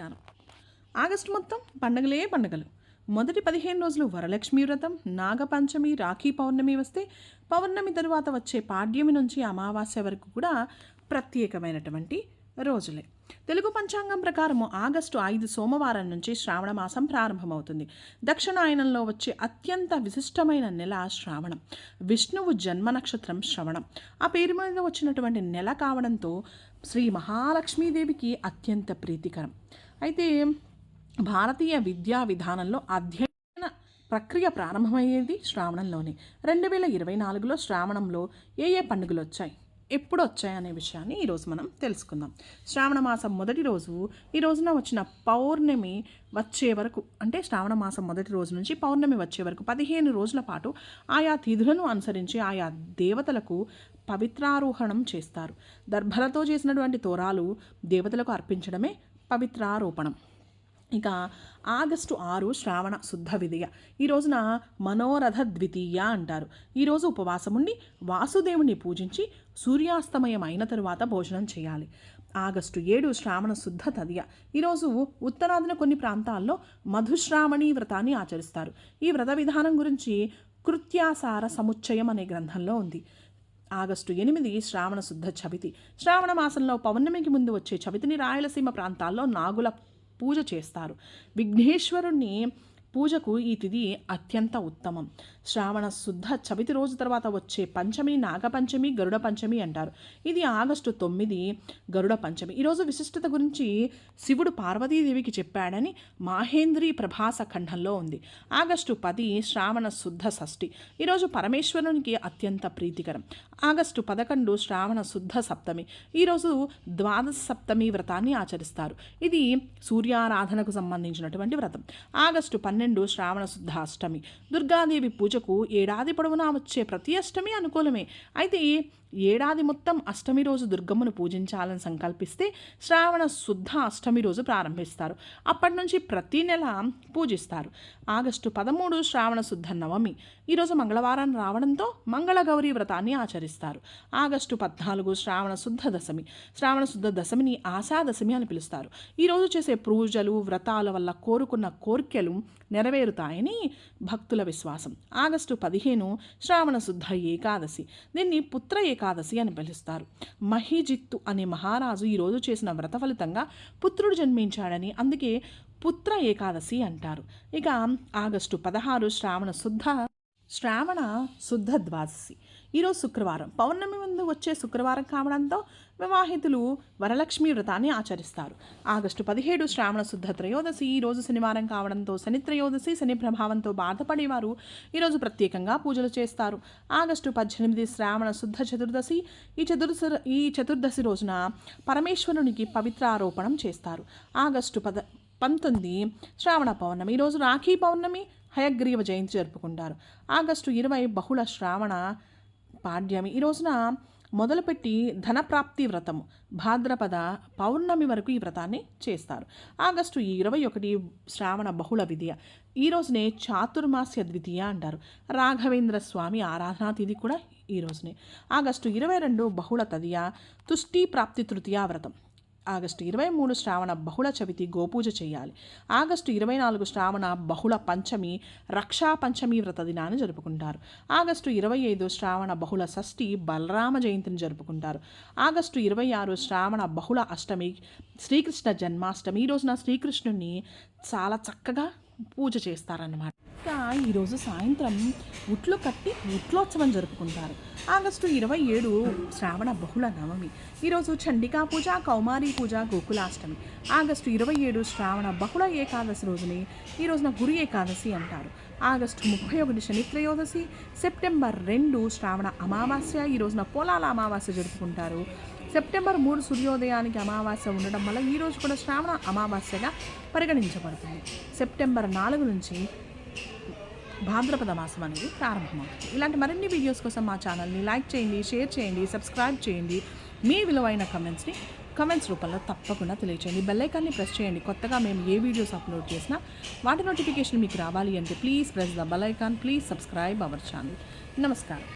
నమస్కారం. ఆగస్టు మొత్తం పండగలే పండగలు. మొదటి పదిహేను రోజులు వరలక్ష్మి వ్రతం నాగపంచమి రాఖీ పౌర్ణమి వస్తే పౌర్ణమి తరువాత వచ్చే పాడ్యమి నుంచి అమావాస్య వరకు కూడా ప్రత్యేకమైనటువంటి రోజులే. తెలుగు పంచాంగం ప్రకారము ఆగస్టు ఐదు సోమవారం నుంచి శ్రావణ మాసం ప్రారంభమవుతుంది. దక్షిణాయనంలో వచ్చే అత్యంత విశిష్టమైన నెల శ్రావణం. విష్ణువు జన్మ నక్షత్రం శ్రవణం. ఆ పేరు మీద వచ్చినటువంటి నెల కావడంతో శ్రీ మహాలక్ష్మీదేవికి అత్యంత ప్రీతికరం. అయితే భారతీయ విద్యా విధానంలో అధ్యయన ప్రక్రియ ప్రారంభమయ్యేది శ్రావణంలోనే. రెండు వేల ఇరవై నాలుగులో శ్రావణంలో ఏ ఏ పండుగలు వచ్చాయి? ఎప్పుడు వచ్చాయనే విషయాన్ని ఈరోజు మనం తెలుసుకుందాం. శ్రావణ మాసం మొదటి రోజు ఈ రోజున వచ్చిన పౌర్ణమి వచ్చే వరకు అంటే శ్రావణ మాసం మొదటి రోజు నుంచి పౌర్ణమి వచ్చే వరకు పదిహేను రోజుల పాటు ఆయా తిథులను అనుసరించి ఆయా దేవతలకు పవిత్రారోహణం చేస్తారు. దర్భలతో చేసినటువంటి తోరాలు దేవతలకు అర్పించడమే పవిత్రారోపణం. ఇక ఆగస్టు ఆరు శ్రావణ శుద్ధ విధియ. ఈ రోజున మనోరథ ద్వితీయ అంటారు. ఈరోజు ఉపవాసం ఉండి వాసుదేవుని పూజించి సూర్యాస్తమయం అయిన తరువాత భోజనం చేయాలి. ఆగస్టు ఏడు శ్రావణ శుద్ధ తదియ. ఈరోజు ఉత్తరాదిన కొన్ని ప్రాంతాల్లో మధుశ్రావణి వ్రతాన్ని ఆచరిస్తారు. ఈ వ్రత విధానం గురించి కృత్యాసార సముచ్చయం అనే గ్రంథంలో ఉంది. ఆగస్టు ఎనిమిది శ్రావణ శుద్ధ చవితి. శ్రావణ మాసంలో పౌర్ణమికి ముందు వచ్చే చవితిని రాయలసీమ ప్రాంతాల్లో నాగుల పూజ చేస్తారు. విఘ్నేశ్వరుణ్ణి పూజకు ఈ తిథి అత్యంత ఉత్తమం. శ్రావణ శుద్ధ చవితి రోజు తర్వాత వచ్చే పంచమి నాగపంచమి గరుడ పంచమి అంటారు. ఇది ఆగస్టు తొమ్మిది గరుడ పంచమి. ఈరోజు విశిష్టత గురించి శివుడు పార్వతీదేవికి చెప్పాడని మాహేంద్రి ప్రభాస ఖండంలో ఉంది. ఆగస్టు పది శ్రావణ శుద్ధ షష్ఠి. ఈరోజు పరమేశ్వరునికి అత్యంత ప్రీతికరం. ఆగస్టు పదకొండు శ్రావణ శుద్ధ సప్తమి. ఈరోజు ద్వాదశ సప్తమి వ్రతాన్ని ఆచరిస్తారు. ఇది సూర్యారాధనకు సంబంధించినటువంటి వ్రతం. ఆగస్టు పన్నెండు శ్రావణ శుద్ధ అష్టమి. దుర్గాదేవి పూజకు ఏడాది పొడవునా వచ్చే ప్రతి అష్టమి అనుకూలమే. అయితే ఏడాది మొత్తం అష్టమి రోజు దుర్గమ్మను పూజించాలని సంకల్పిస్తే శ్రావణ శుద్ధ అష్టమి రోజు ప్రారంభిస్తారు. అప్పటి నుంచి ప్రతి నెల పూజిస్తారు. ఆగస్టు పదమూడు శ్రావణ శుద్ధ నవమి. ఈరోజు మంగళవారం రావడంతో మంగళగౌరీ వ్రతాన్ని ఆచరిస్తారు. ఆగస్టు పద్నాలుగు శ్రావణ శుద్ధ దశమి. శ్రావణ శుద్ధ దశమిని ఆశాదశమి అని పిలుస్తారు. ఈరోజు చేసే పూజలు వ్రతాల వల్ల కోరుకున్న కోరికలు నెరవేరుతాయని భక్తుల విశ్వాసం. ఆగస్టు పదిహేను శ్రావణ శుద్ధ ఏకాదశి. దీన్ని పుత్ర ఏకాదశి అని పిలుస్తారు. మహిజిత్తు అనే మహారాజు ఈరోజు చేసిన వ్రత ఫలితంగా పుత్రుడు జన్మించాడని అందుకే పుత్ర ఏకాదశి అంటారు. ఇక ఆగస్టు పదహారు శ్రావణ శుద్ధ శ్రావణ శుద్ధ ద్వాదశి. ఈరోజు శుక్రవారం. పౌర్ణమి ముందు వచ్చే శుక్రవారం కావడంతో వివాహితులు వరలక్ష్మి వ్రతాన్ని ఆచరిస్తారు. ఆగస్టు పదిహేడు శ్రావణ శుద్ధ త్రయోదశి. ఈరోజు శనివారం కావడంతో శని త్రయోదశి శని ప్రభావంతో బాధపడేవారు ఈరోజు ప్రత్యేకంగా పూజలు చేస్తారు. ఆగస్టు పద్దెనిమిది శ్రావణ శుద్ధ చతుర్దశి. ఈ చతుర్దశి ఈ చతుర్దశి రోజున పరమేశ్వరునికి పవిత్ర ఆరోపణం చేస్తారు. ఆగస్టు పద పంతొమ్మిది శ్రావణ పౌర్ణమి. ఈరోజు రాఖీ పౌర్ణమి. హయగ్రీవ జయంతి జరుపుకుంటారు. ఆగస్టు ఇరవై బహుళ శ్రావణ పాడ్యమి. ఈ రోజున మొదలుపెట్టి ధనప్రాప్తి వ్రతము. భాద్రపద పౌర్ణమి వరకు ఈ వ్రతాన్ని చేస్తారు. ఆగస్టు ఇరవై ఒకటి శ్రావణ బహుళ విద్య. ఈ రోజునే చాతుర్మాస్య ద్వితీయ అంటారు. రాఘవేంద్ర స్వామి ఆరాధనా తిథి కూడా ఈ రోజునే. ఆగస్టు ఇరవై రెండు బహుళ తదియ తుష్టి ప్రాప్తి తృతీయ వ్రతం. ఆగస్టు ఇరవై మూడు శ్రావణ బహుళ చవితి గోపూజ చేయాలి. ఆగస్టు ఇరవై నాలుగు శ్రావణ బహుళ పంచమి రక్షా పంచమి వ్రత దినాన్ని జరుపుకుంటారు. ఆగస్టు ఇరవై ఐదు శ్రావణ బహుళ షష్ఠి బలరామ జయంతిని జరుపుకుంటారు. ఆగస్టు ఇరవై ఆరు శ్రావణ బహుళ అష్టమి శ్రీకృష్ణ జన్మాష్టమి. ఈ రోజున శ్రీకృష్ణుని చాలా చక్కగా పూజ చేస్తారన్నమాట. ఇంకా ఈరోజు సాయంత్రం ఉట్లు కట్టి ఉట్లోత్సవం జరుపుకుంటారు. ఆగస్టు ఇరవై ఏడు శ్రావణ బహుళ నవమి. ఈరోజు చండికా పూజ కౌమారి పూజ గోకులాష్టమి. ఆగస్టు ఇరవై ఏడు శ్రావణ బహుళ ఏకాదశి రోజుని ఈ రోజున గురు ఏకాదశి అంటారు. ఆగస్టు ముప్పై ఒకటి శని త్రయోదశి సెప్టెంబర్ రెండు శ్రావణ అమావాస్య ఈ రోజున పోలాల అమావాస్య జరుపుకుంటారు. సెప్టెంబర్ మూడు సూర్యోదయానికి అమావాస్య ఉండడం వల్ల ఈరోజు కూడా శ్రావణ అమావాస్యగా పరిగణించబడుతుంది. సెప్టెంబర్ నాలుగు నుంచి భాద్రపద మాసం అనేది ప్రారంభమవుతుంది. ఇలాంటి మరిన్ని వీడియోస్ కోసం మా ఛానల్ని లైక్ చేయండి షేర్ చేయండి సబ్స్క్రైబ్ చేయండి. మీ విలువైన కమెంట్స్ని కమెంట్స్ రూపంలో తప్పకుండా తెలియచేయండి. బెల్లైకాన్ని ప్రెస్ చేయండి. కొత్తగా మేము ఏ వీడియోస్ అప్లోడ్ చేసినా వాటి నోటిఫికేషన్ మీకు రావాలి అంటే please press the bell icon please subscribe our channel. నమస్కారం.